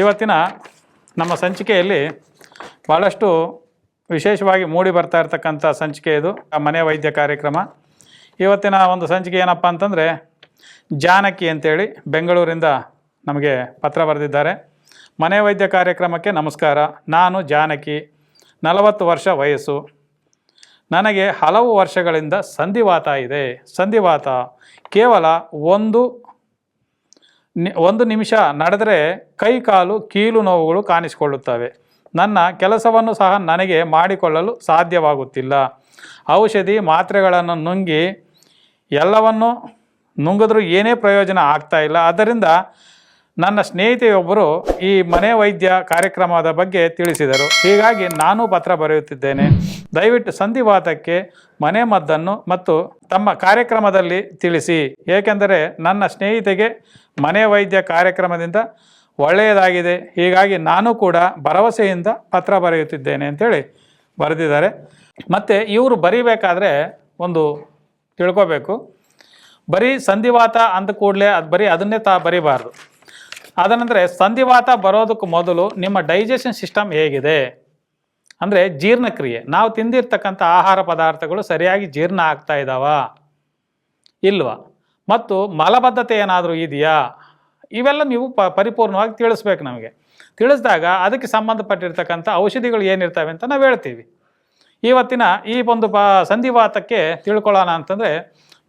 ಇವತ್ತಿನ ನಮ್ಮ ಸಂಚಿಕೆಯಲ್ಲಿ ಭಾಳಷ್ಟು ವಿಶೇಷವಾಗಿ ಮೂಡಿ ಬರ್ತಾ ಇರತಕ್ಕಂಥ ಸಂಚಿಕೆ ಇದು ಮನೆ ವೈದ್ಯ ಕಾರ್ಯಕ್ರಮ. ಇವತ್ತಿನ ಒಂದು ಸಂಚಿಕೆ ಏನಪ್ಪ ಅಂತಂದರೆ ಜಾನಕಿ ಅಂತೇಳಿ ಬೆಂಗಳೂರಿಂದ ನಮಗೆ ಪತ್ರ ಬರೆದಿದ್ದಾರೆ. ಮನೆ ವೈದ್ಯ ಕಾರ್ಯಕ್ರಮಕ್ಕೆ ನಮಸ್ಕಾರ, ನಾನು ಜಾನಕಿ, ನಲವತ್ತು ವರ್ಷ ವಯಸ್ಸು. ನನಗೆ ಹಲವು ವರ್ಷಗಳಿಂದ ಸಂಧಿವಾತ ಇದೆ. ಸಂಧಿವಾತ ಕೇವಲ ಒಂದು ಒಂದು ನಿಮಿಷ ನಡೆದರೆ ಕೈ, ಕಾಲು, ಕೀಲು ನೋವುಗಳು ಕಾಣಿಸಿಕೊಳ್ಳುತ್ತವೆ. ನನ್ನ ಕೆಲಸವನ್ನು ಸಹ ನನಗೆ ಮಾಡಿಕೊಳ್ಳಲು ಸಾಧ್ಯವಾಗುತ್ತಿಲ್ಲ. ಔಷಧಿ ಮಾತ್ರೆಗಳನ್ನು ನುಂಗಿ ಎಲ್ಲವನ್ನು ನುಂಗಿದ್ರೂ ಏನೇ ಪ್ರಯೋಜನ ಆಗ್ತಾ ಇಲ್ಲ. ಆದ್ದರಿಂದ ನನ್ನ ಸ್ನೇಹಿತೆಯೊಬ್ಬರು ಈ ಮನೆ ವೈದ್ಯ ಕಾರ್ಯಕ್ರಮದ ಬಗ್ಗೆ ತಿಳಿಸಿದರು. ಹೀಗಾಗಿ ನಾನು ಪತ್ರ ಬರೆಯುತ್ತಿದ್ದೇನೆ. ದಯವಿಟ್ಟು ಸಂಧಿವಾತಕ್ಕೆ ಮನೆ ಮದ್ದನ್ನು ಮತ್ತು ತಮ್ಮ ಕಾರ್ಯಕ್ರಮದಲ್ಲಿ ತಿಳಿಸಿ. ಏಕೆಂದರೆ ನನ್ನ ಸ್ನೇಹಿತೆಗೆ ಮನೆ ವೈದ್ಯ ಕಾರ್ಯಕ್ರಮದಿಂದ ಒಳ್ಳೆಯದಾಗಿದೆ. ಹೀಗಾಗಿ ನಾನು ಕೂಡ ಭರವಸೆಯಿಂದ ಪತ್ರ ಬರೆಯುತ್ತಿದ್ದೇನೆ ಅಂತೇಳಿ ಬರೆದಿದ್ದಾರೆ. ಮತ್ತು ಇವರು ಬರೀಬೇಕಾದ್ರೆ ಒಂದು ತಿಳ್ಕೋಬೇಕು. ಬರೀ ಸಂಧಿವಾತ ಅಂದ ಕೂಡಲೇ ಅದು ಬರೀ ಅದನ್ನೇ ತಾ ಬರೀಬಾರ್ದು. ಅದನಂದರೆ ಸಂಧಿವಾತ ಬರೋದಕ್ಕೆ ಮೊದಲು ನಿಮ್ಮ ಡೈಜೆಷನ್ ಸಿಸ್ಟಮ್ ಹೇಗಿದೆ? ಅಂದರೆ ಜೀರ್ಣಕ್ರಿಯೆ. ನಾವು ತಿಂದಿರ್ತಕ್ಕಂಥ ಆಹಾರ ಪದಾರ್ಥಗಳು ಸರಿಯಾಗಿ ಜೀರ್ಣ ಆಗ್ತಾ ಇದ್ದಾವಾ ಇಲ್ವಾ? ಮತ್ತು ಮಲಬದ್ಧತೆ ಏನಾದರೂ ಇದೆಯಾ? ಇವೆಲ್ಲ ನೀವು ಪ ಪರಿಪೂರ್ಣವಾಗಿ ತಿಳಿಸ್ಬೇಕು ನಮಗೆ. ತಿಳಿಸಿದಾಗ ಅದಕ್ಕೆ ಸಂಬಂಧಪಟ್ಟಿರ್ತಕ್ಕಂಥ ಔಷಧಿಗಳು ಏನಿರ್ತವೆ ಅಂತ ನಾವು ಹೇಳ್ತೀವಿ. ಇವತ್ತಿನ ಈ ಒಂದು ಪ ಸಂಧಿವಾತಕ್ಕೆ ತಿಳ್ಕೊಳ್ಳೋಣ ಅಂತಂದರೆ,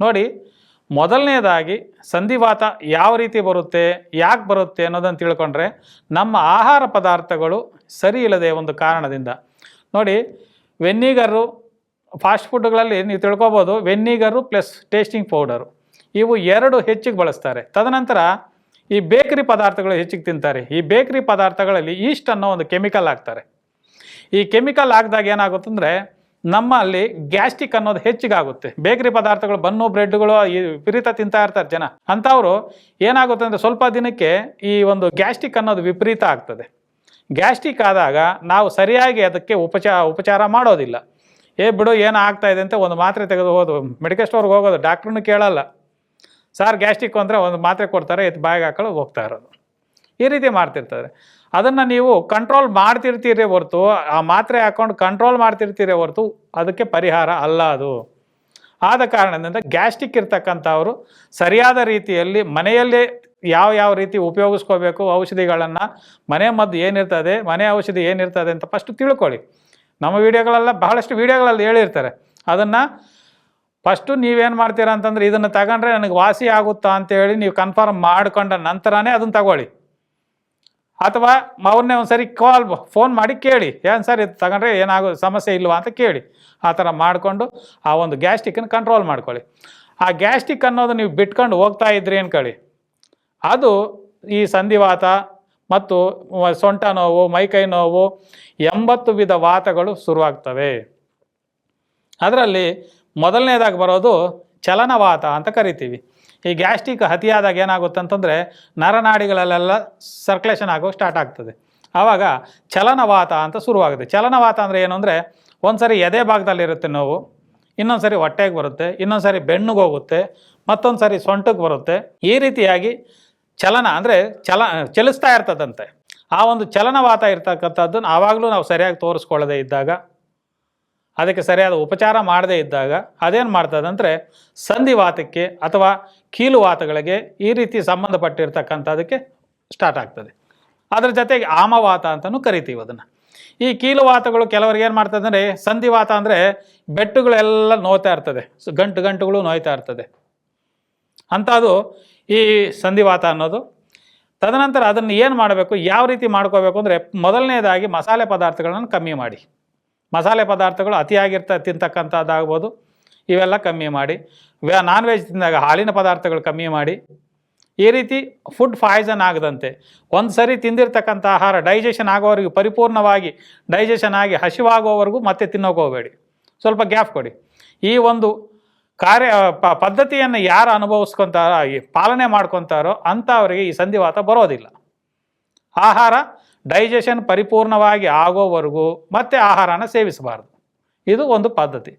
ನೋಡಿ, ಮೊದಲನೇದಾಗಿ ಸಂಧಿವಾತ ಯಾವ ರೀತಿ ಬರುತ್ತೆ, ಯಾಕೆ ಬರುತ್ತೆ ಅನ್ನೋದನ್ನು ತಿಳ್ಕೊಂಡ್ರೆ, ನಮ್ಮ ಆಹಾರ ಪದಾರ್ಥಗಳು ಸರಿ ಇಲ್ಲದೆ ಒಂದು ಕಾರಣದಿಂದ. ನೋಡಿ, ವೆನ್ನಿಗರು, ಫಾಸ್ಟ್ ಫುಡ್ಗಳಲ್ಲಿ ನೀವು ತಿಳ್ಕೊಬೋದು, ವೆನ್ನಿಗರು ಪ್ಲಸ್ ಟೇಸ್ಟಿಂಗ್ ಪೌಡರು. ಇವು ಎರಡು ಹೆಚ್ಚಿಗೆ ಬಳಸ್ತಾರೆ. ತದನಂತರ ಈ ಬೇಕರಿ ಪದಾರ್ಥಗಳು ಹೆಚ್ಚಿಗೆ ತಿಂತಾರೆ. ಈ ಬೇಕರಿ ಪದಾರ್ಥಗಳಲ್ಲಿ ಈಸ್ಟ್ ಅನ್ನೋ ಒಂದು ಕೆಮಿಕಲ್ ಹಾಕ್ತಾರೆ. ಈ ಕೆಮಿಕಲ್ ಹಾಕಿದಾಗ ಏನಾಗುತ್ತಂದರೆ ನಮ್ಮಲ್ಲಿ ಗ್ಯಾಸ್ಟಿಕ್ ಅನ್ನೋದು ಹೆಚ್ಚಿಗಾಗುತ್ತೆ. ಬೇಕರಿ ಪದಾರ್ಥಗಳು ಬನ್ನು ಬ್ರೆಡ್ಗಳು ಈ ವಿಪರೀತ ತಿಂತಾ ಇರ್ತಾರೆ ಜನ. ಅಂಥವ್ರು ಏನಾಗುತ್ತೆ ಅಂದರೆ ಸ್ವಲ್ಪ ದಿನಕ್ಕೆ ಈ ಒಂದು ಗ್ಯಾಸ್ಟಿಕ್ ಅನ್ನೋದು ವಿಪರೀತ ಆಗ್ತದೆ. ಗ್ಯಾಸ್ಟಿಕ್ ಆದಾಗ ನಾವು ಸರಿಯಾಗಿ ಅದಕ್ಕೆ ಉಪಚಾರ ಉಪಚಾರ ಮಾಡೋದಿಲ್ಲ. ಏ ಬಿಡು ಏನು ಆಗ್ತಾ ಇದೆ ಅಂತ ಒಂದು ಮಾತ್ರೆ ತೆಗೆದು ಹೋದು, ಮೆಡಿಕಲ್ ಸ್ಟೋರ್ಗೆ ಹೋಗೋದು, ಡಾಕ್ಟ್ರನ್ನೂ ಕೇಳಲ್ಲ. ಸಾರ್ ಗ್ಯಾಸ್ಟಿಕ್ ಅಂದರೆ ಒಂದು ಮಾತ್ರೆ ಕೊಡ್ತಾರೆ, ಎತ್ತು ಬಾಯಿಗೆ ಹಾಕೊಳ್ಳೋ ಹೋಗ್ತಾ ಇರೋದು. ಈ ರೀತಿ ಮಾಡ್ತಿರ್ತಾರೆ. ಅದನ್ನು ನೀವು ಕಂಟ್ರೋಲ್ ಮಾಡ್ತಿರ್ತೀರಿ ಹೊರತು, ಆ ಮಾತ್ರೆ ಹಾಕ್ಕೊಂಡು ಕಂಟ್ರೋಲ್ ಮಾಡ್ತಿರ್ತೀರಿ ಹೊರತು ಅದಕ್ಕೆ ಪರಿಹಾರ ಅಲ್ಲ ಅದು. ಆದ ಕಾರಣದಿಂದ ಗ್ಯಾಸ್ಟಿಕ್ ಇರ್ತಕ್ಕಂಥವರು ಸರಿಯಾದ ರೀತಿಯಲ್ಲಿ ಮನೆಯಲ್ಲೇ ಯಾವ ಯಾವ ರೀತಿ ಉಪಯೋಗಿಸ್ಕೋಬೇಕು, ಔಷಧಿಗಳನ್ನು, ಮನೆ ಮದ್ದು ಏನಿರ್ತದೆ, ಮನೆ ಔಷಧಿ ಏನಿರ್ತದೆ ಅಂತ ಫಸ್ಟ್ ತಿಳ್ಕೊಳ್ಳಿ. ನಮ್ಮ ವಿಡಿಯೋಗಳೆಲ್ಲ ಬಹಳಷ್ಟು ವೀಡಿಯೋಗಳಲ್ಲಿ ಹೇಳಿರ್ತಾರೆ. ಅದನ್ನು ಫಸ್ಟು ನೀವೇನು ಮಾಡ್ತೀರಾ ಅಂತಂದರೆ ಇದನ್ನು ತಗೊಂಡ್ರೆ ನನಗೆ ವಾಸಿ ಆಗುತ್ತಾ ಅಂತೇಳಿ ನೀವು ಕನ್ಫರ್ಮ್ ಮಾಡ್ಕೊಂಡ ನಂತರನೇ ಅದನ್ನು ತಗೊಳ್ಳಿ. ಅಥವಾ ಅವ್ರನ್ನೇ ಒಂದು ಸರಿ ಕಾಲ್ ಫೋನ್ ಮಾಡಿ ಕೇಳಿ. ಏನು ಸರ್ ಇದು ತಗೊಂಡ್ರೆ ಏನಾಗೋ, ಸಮಸ್ಯೆ ಇಲ್ವಾ ಅಂತ ಕೇಳಿ. ಆ ಥರ ಮಾಡಿಕೊಂಡು ಆ ಒಂದು ಗ್ಯಾಸ್ಟಿಕ್ಕನ್ನು ಕಂಟ್ರೋಲ್ ಮಾಡ್ಕೊಳ್ಳಿ. ಆ ಗ್ಯಾಸ್ಟಿಕ್ ಅನ್ನೋದು ನೀವು ಬಿಟ್ಕೊಂಡು ಹೋಗ್ತಾ ಇದ್ರಿ ಅನ್ಕೊಳ್ಳಿ ಅದು ಈ ಸಂಧಿವಾತ ಮತ್ತು ಸೊಂಟ ನೋವು, ಮೈಕೈ ನೋವು ಎಂಬತ್ತು ವಿಧ ವಾತಗಳು ಶುರುವಾಗ್ತವೆ. ಅದರಲ್ಲಿ ಮೊದಲನೇದಾಗಿ ಬರೋದು ಚಲನವಾತ ಅಂತ ಕರಿತೀವಿ. ಈ ಗ್ಯಾಸ್ಟ್ರಿಕ್ ಅತಿಯಾದಾಗ ಏನಾಗುತ್ತೆ ಅಂತಂದರೆ ನರನಾಡಿಗಳಲ್ಲೆಲ್ಲ ಸರ್ಕ್ಯುಲೇಷನ್ ಆಗೋ ಸ್ಟಾರ್ಟ್ ಆಗ್ತದೆ. ಆವಾಗ ಚಲನವಾತ ಅಂತ ಶುರುವಾಗುತ್ತೆ. ಚಲನವಾತ ಅಂದರೆ ಏನು ಅಂದರೆ ಒಂದು ಸರಿ ಎದೆ ಭಾಗದಲ್ಲಿರುತ್ತೆ ನೋವು ಇನ್ನೊಂದು ಸರಿ ಹೊಟ್ಟೆಗೆ ಬರುತ್ತೆ ಇನ್ನೊಂದು ಸರಿ ಬೆನ್ನಿಗೆ ಹೋಗುತ್ತೆ ಮತ್ತೊಂದು ಸರಿ ಸೊಂಟಕ್ಕೆ ಬರುತ್ತೆ. ಈ ರೀತಿಯಾಗಿ ಚಲನ ಅಂದರೆ ಚಲ, ಚಲಿಸ್ತಾ ಇರ್ತದಂತೆ. ಆ ಒಂದು ಚಲನವಾತ ಇರ್ತಕ್ಕಂಥದ್ದನ್ನು ಆವಾಗಲೂ ನಾವು ಸರಿಯಾಗಿ ತೋರಿಸ್ಕೊಳ್ಳದೆ ಇದ್ದಾಗ ಅದಕ್ಕೆ ಸರಿಯಾದ ಉಪಚಾರ ಮಾಡದೇ ಇದ್ದಾಗ ಅದೇನು ಮಾಡ್ತದಂದರೆ ಸಂಧಿವಾತಕ್ಕೆ ಅಥವಾ ಕೀಲುವಾತಗಳಿಗೆ ಈ ರೀತಿ ಸಂಬಂಧಪಟ್ಟಿರ್ತಕ್ಕಂಥದಕ್ಕೆ ಸ್ಟಾರ್ಟ್ ಆಗ್ತದೆ. ಅದರ ಜೊತೆಗೆ ಆಮವಾತ ಅಂತಲೂ ಕರಿತೀವಿ ಅದನ್ನು. ಈ ಕೀಲುವಾತಗಳು ಕೆಲವರಿಗೆ ಏನು ಮಾಡ್ತದೆ ಅಂದರೆ ಸಂಧಿವಾತ ಅಂದರೆ ಬೆಟ್ಟುಗಳೆಲ್ಲ ನೋಯ್ತಾ ಇರ್ತದೆ. ಗಂಟು ಗಂಟುಗಳು ನೋಯ್ತಾ ಇರ್ತದೆ. ಅಂಥದ್ದು ಈ ಸಂಧಿವಾತ ಅನ್ನೋದು. ತದನಂತರ ಅದನ್ನು ಏನು ಮಾಡಬೇಕು, ಯಾವ ರೀತಿ ಮಾಡ್ಕೋಬೇಕು ಅಂದರೆ ಮೊದಲನೇದಾಗಿ ಮಸಾಲೆ ಪದಾರ್ಥಗಳನ್ನು ಕಮ್ಮಿ ಮಾಡಿ. ಮಸಾಲೆ ಪದಾರ್ಥಗಳು ಅತಿಯಾಗಿರ್ತ ತಿಂತಕ್ಕಂಥದ್ದಾಗ್ಬೋದು. ಇವೆಲ್ಲ ಕಮ್ಮಿ ಮಾಡಿ. ವ್ಯಾ ನಾನ್ ವೆಜ್ ತಿಂದಾಗ ಹಾಲಿನ ಪದಾರ್ಥಗಳು ಕಮ್ಮಿ ಮಾಡಿ. ಈ ರೀತಿ ಫುಡ್ ಪಾಯ್ಸನ್ ಆಗದಂತೆ. ಒಂದು ಸರಿ ತಿಂದಿರ್ತಕ್ಕಂಥ ಆಹಾರ ಡೈಜೆಷನ್ ಆಗೋವರೆಗೂ ಪರಿಪೂರ್ಣವಾಗಿ ಡೈಜೆಷನ್ ಆಗಿ ಹಸಿವಾಗೋವರೆಗೂ ಮತ್ತೆ ತಿನ್ನೋಕೆ ಹೋಗಬೇಡಿ. ಸ್ವಲ್ಪ ಗ್ಯಾಪ್ ಕೊಡಿ. ಈ ಒಂದು ಕಾರ್ಯ ಪ ಪದ್ಧತಿಯನ್ನು ಯಾರು ಅನುಭವಿಸ್ಕೊತಾರೋ ಪಾಲನೆ ಮಾಡ್ಕೊತಾರೋ ಅಂಥವರಿಗೆ ಈ ಸಂಧಿವಾತ ಬರೋದಿಲ್ಲ. ಆಹಾರ ಡೈಜೆಷನ್ ಪರಿಪೂರ್ಣವಾಗಿ ಆಗೋವರೆಗೂ ಮತ್ತೆ ಆಹಾರನ ಸೇವಿಸಬಾರ್ದು. ಇದು ಒಂದು ಪದ್ಧತಿ.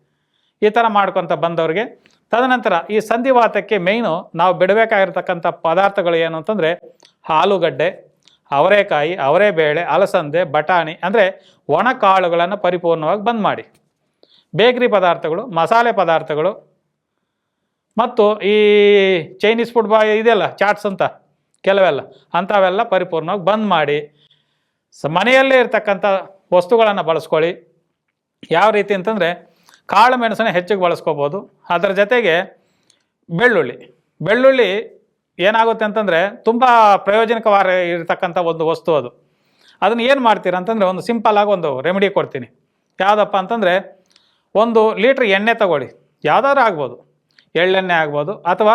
ಈ ಥರ ಮಾಡ್ಕೊತ ಬಂದವ್ರಿಗೆ ತದನಂತರ ಈ ಸಂಧಿವಾತಕ್ಕೆ ಮೇಯ್ನು ನಾವು ಬಿಡಬೇಕಾಗಿರ್ತಕ್ಕಂಥ ಪದಾರ್ಥಗಳು ಏನು ಅಂತಂದರೆ ಆಲೂಗಡ್ಡೆ, ಅವರೆಕಾಯಿ, ಅವರೆಬೇಳೆ, ಅಲಸಂದೆ, ಬಟಾಣಿ ಅಂದರೆ ಒಣ ಕಾಳುಗಳನ್ನು ಪರಿಪೂರ್ಣವಾಗಿ ಬಂದ್ ಮಾಡಿ. ಬೇಕ್ರಿ ಪದಾರ್ಥಗಳು, ಮಸಾಲೆ ಪದಾರ್ಥಗಳು ಮತ್ತು ಈ ಚೈನೀಸ್ ಫುಡ್ ಬಾಯ್ ಇದೆಯಲ್ಲ, ಚಾಟ್ಸ್ ಅಂತ ಕೆಲವೆಲ್ಲ ಅಂಥವೆಲ್ಲ ಪರಿಪೂರ್ಣವಾಗಿ ಬಂದ್ ಮಾಡಿ. ಸ, ಮನೆಯಲ್ಲೇ ಇರ್ತಕ್ಕಂಥ ವಸ್ತುಗಳನ್ನು ಬಳಸ್ಕೊಳ್ಳಿ. ಯಾವ ರೀತಿ ಅಂತಂದರೆ ಕಾಳು ಮೆಣಸನ್ನ ಹೆಚ್ಚಿಗೆ ಬಳಸ್ಕೋಬೋದು. ಅದರ ಜೊತೆಗೆ ಬೆಳ್ಳುಳ್ಳಿ. ಬೆಳ್ಳುಳ್ಳಿ ಏನಾಗುತ್ತೆ ಅಂತಂದರೆ ತುಂಬ ಪ್ರಯೋಜನಕವಾದ ಇರತಕ್ಕಂಥ ಒಂದು ವಸ್ತು ಅದು. ಅದನ್ನು ಏನು ಮಾಡ್ತೀರ ಅಂತಂದರೆ ಒಂದು ಸಿಂಪಲ್ಲಾಗಿ ಒಂದು ರೆಮಿಡಿ ಕೊಡ್ತೀನಿ. ಯಾವುದಪ್ಪ ಅಂತಂದರೆ ಒಂದು ಲೀಟ್ರ್ ಎಣ್ಣೆ ತಗೊಳ್ಳಿ. ಯಾವುದಾದ್ರೂ ಆಗ್ಬೋದು. ಎಳ್ಳೆಣ್ಣೆ ಆಗ್ಬೋದು ಅಥವಾ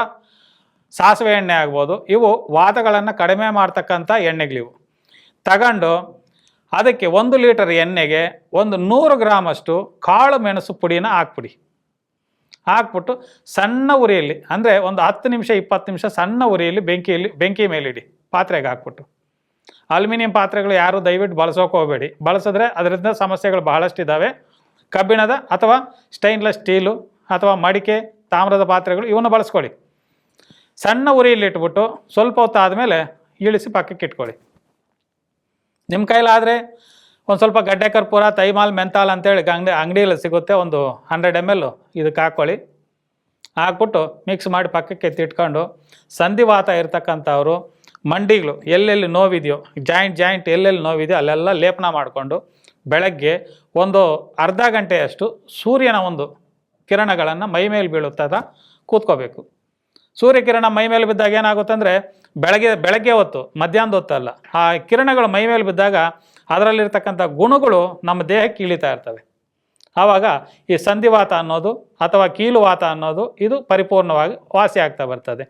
ಸಾಸಿವೆ ಎಣ್ಣೆ ಆಗ್ಬೋದು. ಇವು ವಾತಗಳನ್ನು ಕಡಿಮೆ ಮಾಡ್ತಕ್ಕಂಥ ಎಣ್ಣೆಗಳಿವು. ತಗೊಂಡು ಅದಕ್ಕೆ ಒಂದು ಲೀಟರ್ ಎಣ್ಣೆಗೆ ಒಂದು ನೂರು ಗ್ರಾಮಷ್ಟು ಕಾಳು ಮೆಣಸು ಪುಡಿನ ಹಾಕ್ಬಿಡಿ. ಹಾಕ್ಬಿಟ್ಟು ಸಣ್ಣ ಉರಿಯಲ್ಲಿ, ಅಂದರೆ ಒಂದು ಹತ್ತು ನಿಮಿಷ, ಇಪ್ಪತ್ತು ನಿಮಿಷ ಸಣ್ಣ ಉರಿಯಲ್ಲಿ ಬೆಂಕಿಯಲ್ಲಿ, ಬೆಂಕಿ ಮೇಲಿಡಿ, ಪಾತ್ರೆಗೆ ಹಾಕ್ಬಿಟ್ಟು. ಅಲ್ಯೂಮಿನಿಯಂ ಪಾತ್ರೆಗಳು ಯಾರೂ ದಯವಿಟ್ಟು ಬಳಸೋಕೆ ಹೋಗಬೇಡಿ. ಬಳಸಿದ್ರೆ ಅದರಿಂದ ಸಮಸ್ಯೆಗಳು ಬಹಳಷ್ಟು ಇದ್ದಾವೆ ಕಬ್ಬಿಣದ ಅಥವಾ ಸ್ಟೈನ್ಲೆಸ್ ಸ್ಟೀಲು ಅಥವಾ ಮಡಿಕೆ, ತಾಮ್ರದ ಪಾತ್ರೆಗಳು ಇವನ್ನು ಬಳಸ್ಕೊಳ್ಳಿ. ಸಣ್ಣ ಉರಿಯಲ್ಲಿ ಇಟ್ಬಿಟ್ಟು ಸ್ವಲ್ಪ ಹೊತ್ತು ಆದಮೇಲೆ ಇಳಿಸಿ ಪಕ್ಕಕ್ಕೆ ಇಟ್ಕೊಳ್ಳಿ. ನಿಮ್ಮ ಕೈಲಾದರೆ ಒಂದು ಸ್ವಲ್ಪ ಗಡ್ಡೆ ಕರ್ಪೂರ, ತೈಮಾಲ್, ಮೆಂತಾಲ್ ಅಂತೇಳಿ ಅಂಗಡಿ ಅಂಗಡಿಯಲ್ಲಿ ಸಿಗುತ್ತೆ ಒಂದು ಹಂಡ್ರೆಡ್ ಎಂ ಎಲ್ ಇದಕ್ಕೆ ಹಾಕ್ಕೊಳ್ಳಿ ಹಾಕ್ಬಿಟ್ಟು ಮಿಕ್ಸ್ ಮಾಡಿ ಪಕ್ಕಕ್ಕೆ ಎತ್ತಿಟ್ಕೊಂಡು ಸಂಧಿವಾತ ಇರ್ತಕ್ಕಂಥವ್ರು, ಮಂಡಿಗಳು ಎಲ್ಲೆಲ್ಲಿ ನೋವಿದೆಯೋ ಜಾಯಿಂಟ್ ಜಾಯಿಂಟ್ ಎಲ್ಲೆಲ್ಲಿ ನೋವಿದೆಯೋ ಅಲ್ಲೆಲ್ಲ ಲೇಪನ ಮಾಡಿಕೊಂಡು ಬೆಳಗ್ಗೆ ಒಂದು ಅರ್ಧ ಗಂಟೆಯಷ್ಟು ಸೂರ್ಯನ ಒಂದು ಕಿರಣಗಳನ್ನು ಮೈ ಮೇಲೆ ಬೀಳುತ್ತದ ಕೂತ್ಕೋಬೇಕು. ಸೂರ್ಯಕಿರಣ ಮೈ ಮೇಲೆ ಬಿದ್ದಾಗ ಏನಾಗುತ್ತೆ ಅಂದರೆ ಬೆಳಗ್ಗೆ ಬೆಳಗ್ಗೆ ಹೊತ್ತು, ಮಧ್ಯಾಹ್ನದ ಹೊತ್ತಲ್ಲ ಆ ಕಿರಣಗಳು ಮೈ ಮೇಲೆ ಬಿದ್ದಾಗ ಅದರಲ್ಲಿರ್ತಕ್ಕಂಥ ಗುಣಗಳು ನಮ್ಮ ದೇಹಕ್ಕೆ ಇಳಿತಾ ಇರ್ತವೆ. ಆವಾಗ ಈ ಸಂಧಿವಾತ ಅನ್ನೋದು ಅಥವಾ ಕೀಲುವಾತ ಅನ್ನೋದು ಇದು ಪರಿಪೂರ್ಣವಾಗಿ ವಾಸಿ ಆಗ್ತಾ ಬರ್ತದೆ.